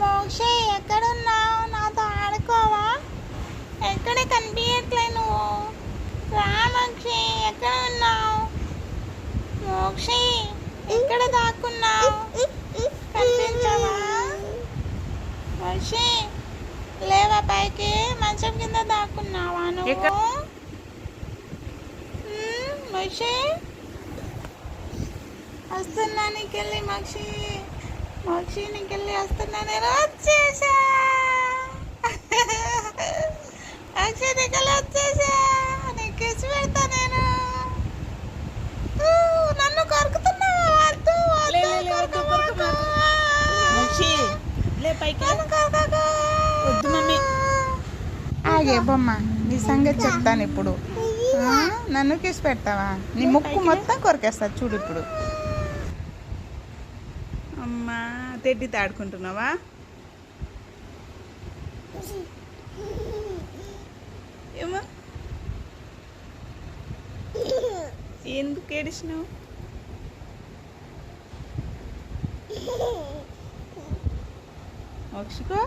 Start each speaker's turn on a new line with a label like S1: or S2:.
S1: మోక్షి ఎక్కడున్నావు? నాతో ఆడుకోవా? ఎక్కడ కనిపించట్లే నువ్వు? రా మోక్షి ఎక్కడ ఉన్నావు? మోక్షి ఎక్కడ దాక్కున్నావు? కనిపించవా? మోక్షి లేవా పైకి? మంచం కింద దాక్కున్నావా నువ్వు? మోక్షి. వస్తున్నా నీకెళ్ళి మక్షి. వస్తున్నా నేను వచ్చేసా. వచ్చేసా. నీకు కిసి పెడతా నేను. ఊ, నన్ను కొరుకుతున్నావా? వద్దు వద్దు,
S2: లే, లే, లే, వద్దు,
S1: కొరకమాకు.
S2: కొరకమాకు. మోక్షి లే పైకి
S1: నన్ను కొరకకు.
S2: వద్దు మమ్మీ.
S1: ఆగే బొమ్మ. నీ సంగతి చెప్తాను ఇప్పుడు. నన్ను కిసి పెడతావా? నీ ముక్కు మొత్తం కొరికేస్తా చూడు ఇప్పుడు. అమ్మా తెడ్డితో ఆడుకుంటున్నావా ఏమో. ఎందుకు ఏడిచినావు? మోక్షికో?